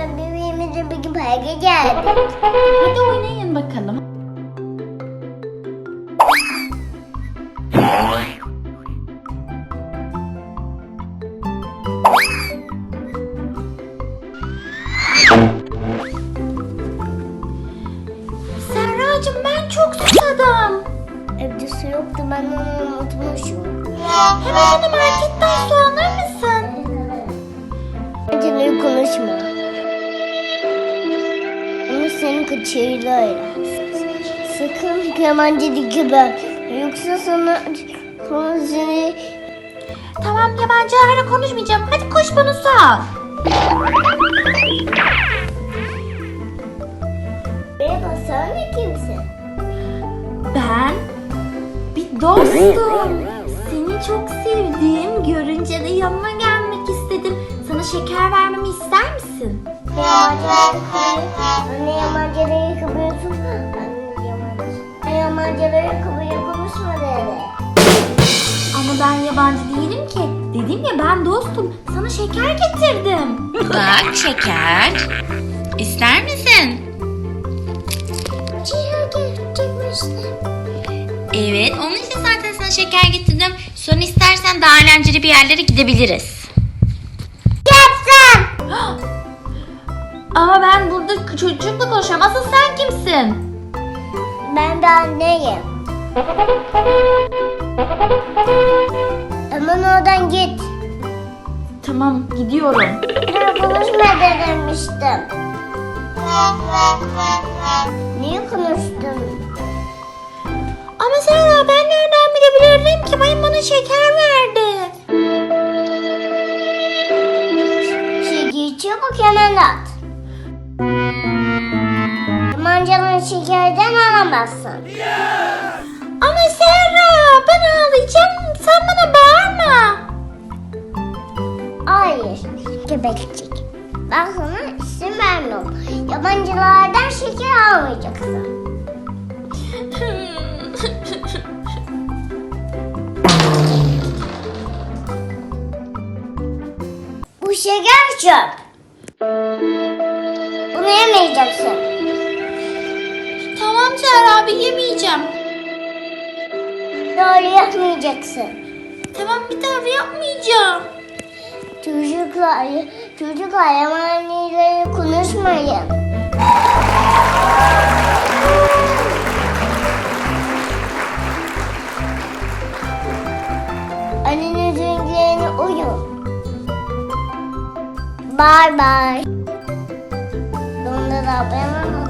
Arkadaşlar bebeğimize bir belge geldi. Hadi oynayın bakalım. Serracığım ben çok susadım. Evde su yoktu ben onu unutmuşum. Hemen marketten su alır mısın? Acele konuşma. Senin kaçıyla öyle. Sakın yabancı gibi. Yoksa sana sonra seni Tamam yabancılarla konuşmayacağım. Hadi koş bana su al. Merhaba sen de kimsin? Ben bir dostum. Seni çok sevdim. Görünce de yanına gelmek istedim. Sana şeker vermemi ister misin? Anne yabancıları yıkabiliyorsun. Anne yıkabiliyor konuşma dedi. Ama ben yabancı değilim ki. Dedim ya ben dostum. Sana şeker getirdim. Bak şeker. İster misin? Evet, onun için zaten sana şeker getirdim. Sonra istersen daha eğlenceli bir yerlere gidebiliriz. Yapsın. Ama ben burada çocukla konuşuyorum. Asıl sen kimsin? Ben de anneyim. Aman oradan git. Tamam gidiyorum. Ben konuşma demiştim. Niye konuştun? Ama Serra ben nereden bilebilirdim ki? Bayım bana şeker verdi. Şekerden alamazsın. Ama Serra ben ağlayacağım. Sen bana bağırma. Hayır, göbekçik. Ben sana isim vermiyorum. Yabancılardan şeker almayacaksın. Bu şeker çöp. Bunu yemeyeceksin. Serra abi yemeyeceğim. Böyle yapmayacaksın. Tamam bir daha yapmayacağım. Çocuklar, çocuklar yabancılarla konuşmayın. Annenizin ilgilerini uyun. Bye bye. Sonunda da ben